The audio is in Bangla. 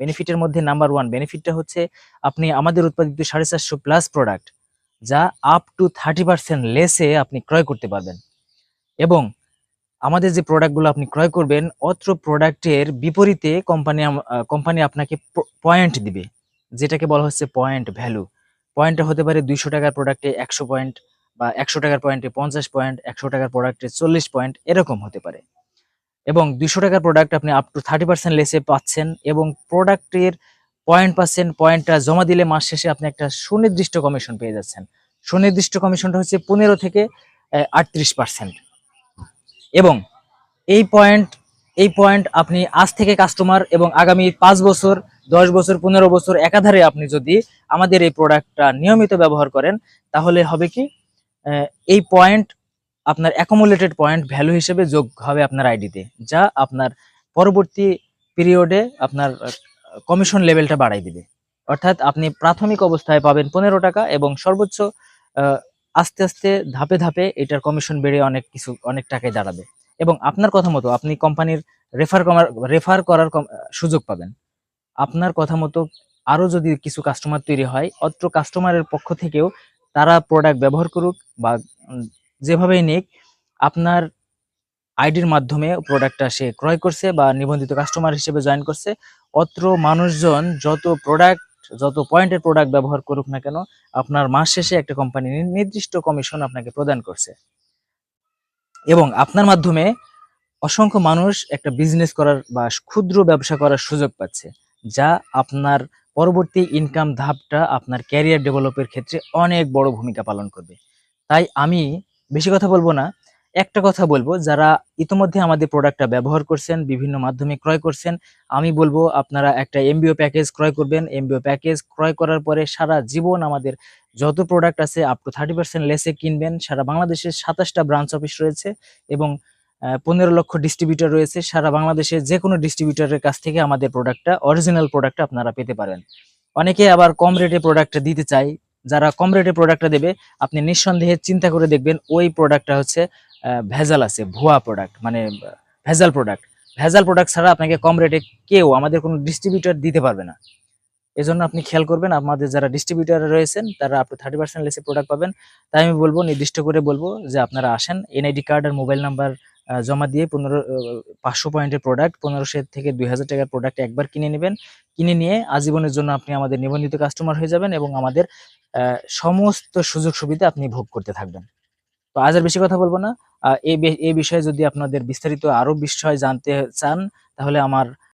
বেনিফিটের মধ্যে নাম্বার ওয়ান বেনিফিটটা হচ্ছে আপনি আমাদের উৎপাদিত সাড়ে চারশো প্লাস প্রোডাক্ট যা আপ টু থার্টি পার্সেন্ট লেসে আপনি ক্রয় করতে পারবেন। এবং আমাদের যে প্রোডাক্টগুলো আপনি ক্রয় করবেন, অত্র প্রোডাক্টের বিপরীতে কোম্পানি কোম্পানি আপনাকে পয়েন্ট দিবে, যেটাকে বলা হচ্ছে পয়েন্ট ভ্যালু পয়েন্টটা হতে পারে দুইশো টাকার প্রোডাক্টে একশো পয়েন্ট বা একশো টাকার পয়েন্টে পঞ্চাশ পয়েন্ট একশো টাকার প্রোডাক্টে চল্লিশ পয়েন্ট এরকম হতে পারে। এবং দুশো টাকার প্রোডাক্ট আপনি আপ টু থার্টি পার্সেন্ট লেসে পাচ্ছেন এবং প্রোডাক্টের পয়েন্ট পাচ্ছেন পয়েন্টটা জমা দিলে মাস শেষে আপনি একটা সুনির্দিষ্ট কমিশন পেয়ে যাচ্ছেন। সুনির্দিষ্ট কমিশনটা হচ্ছে পনেরো থেকে আটত্রিশ পার্সেন্ট এবং এই পয়েন্ট এই পয়েন্ট আপনি আজ থেকে কাস্টমার এবং আগামী পাঁচ বছর, দশ বছর, পনেরো বছর একাধারে আপনি যদি আমাদের এই প্রোডাক্টটা নিয়মিত ব্যবহার করেন, তাহলে হবে কি এই পয়েন্ট আপনার অ্যাকোমোলেটেড পয়েন্ট ভ্যালু হিসেবে যোগ হবে আপনার আইডিতে যা আপনার পরবর্তী পিরিয়ডে আপনার কমিশন লেভেলটা বাড়াই দিবে। অর্থাৎ আপনি প্রাথমিক অবস্থায় পাবেন পনেরো টাকা এবং সর্বোচ্চ আস্তে আস্তে ধাপে ধাপে এটার কমিশন বেড়ে অনেক কিছু, অনেক টাকায় দাঁড়াবে। এবং আপনার কথা মতো আপনি কোম্পানির রেফার করার রেফার করার সুযোগ পাবেন। আপনার কথা মতো আরও যদি কিছু কাস্টমার তৈরি হয়, অত্র কাস্টমারের পক্ষ থেকেও তারা প্রোডাক্ট ব্যবহার করুক বা যেভাবেই নিক, আপনার আইডির মাধ্যমে প্রোডাক্টটা সে ক্রয় করছে বা নিবন্ধিত কাস্টমার হিসেবে জয়েন করছে, অত্র মানুষজন যত প্রোডাক্ট যত পয়েন্টের প্রোডাক্ট ব্যবহার করুক না কেন, আপনার মাস শেষে একটা কোম্পানি নির্দিষ্ট কমিশন আপনাকে প্রদান করছে। এবং আপনার মাধ্যমে অসংখ্য মানুষ একটা বিজনেস করার বা ক্ষুদ্র ব্যবসা করার সুযোগ পাচ্ছে, যা আপনার পরবর্তী ইনকাম ধাপটা আপনার ক্যারিয়ার ডেভেলপের ক্ষেত্রে অনেক বড় ভূমিকা পালন করবে। তাই আমি বেশি কথা বলব না। একটা কথা বলব, যারা ইতোমধ্যে আমাদের প্রোডাক্টটা ব্যবহার করছেন, বিভিন্ন মাধ্যমে ক্রয় করছেন, আমি বলব আপনারা একটা এমবিও প্যাকেজ ক্রয় করবেন। এমবিও প্যাকেজ ক্রয় করার পরে সারা জীবন আমাদের যত প্রোডাক্ট আছে আপ টু থার্টি পার্সেন্ট লেসে কিনবেন। সারা বাংলাদেশের সাতাশটা ব্রাঞ্চ অফিস রয়েছে এবং পনেরো লক্ষ ডিস্ট্রিবিউটর রয়েছে। সারা বাংলাদেশের যে কোনো ডিস্ট্রিবিউটরের কাছ থেকে আমাদের প্রোডাক্টটা অরিজিনাল প্রোডাক্টটা আপনারা পেতে পারেন অনেকে আবার কম রেটে প্রোডাক্টটা দিতে চায় যারা কম রেটে প্রোডাক্টটা দেবে, আপনি নিঃসন্দেহে চিন্তা করে দেখবেন ওই প্রোডাক্টটা হচ্ছে ভেজাল আছে, ভুয়া প্রোডাক্ট মানে ভেজাল প্রোডাক্ট ভেজাল প্রোডাক্ট ছাড়া আপনাকে কম রেটে কেউ আমাদের কোনো ডিস্ট্রিবিউটার দিতে পারবে না। এজন্য আপনি খেয়াল করবেন, আমাদের যারা ডিস্ট্রিবিউটার রয়েছেন, তারা আপনি থার্টি পার্সেন্ট লেসে প্রোডাক্ট পাবেন। তাই আমি বলব, নির্দিষ্ট করে বলব যে আপনারা আসেন এনআইডি কার্ড আর মোবাইল নাম্বার জমা দিয়ে পনেরো পাঁচশো পয়েন্টের প্রোডাক্ট পনেরোশো থেকে দুই হাজার টাকার প্রোডাক্ট একবার কিনে নেবেন। কিনে নিয়ে আজীবনের জন্য আপনি আমাদের নিবন্ধিত কাস্টমার হয়ে যাবেন এবং আমাদের সমস্ত সুযোগ সুবিধা আপনি ভোগ করতে থাকবেন। তো আজ আর বেশি কথা বলব না। এই বিষয়ে যদি আপনাদের বিস্তারিত আরও বিষয় জানতে চান, তাহলে আমার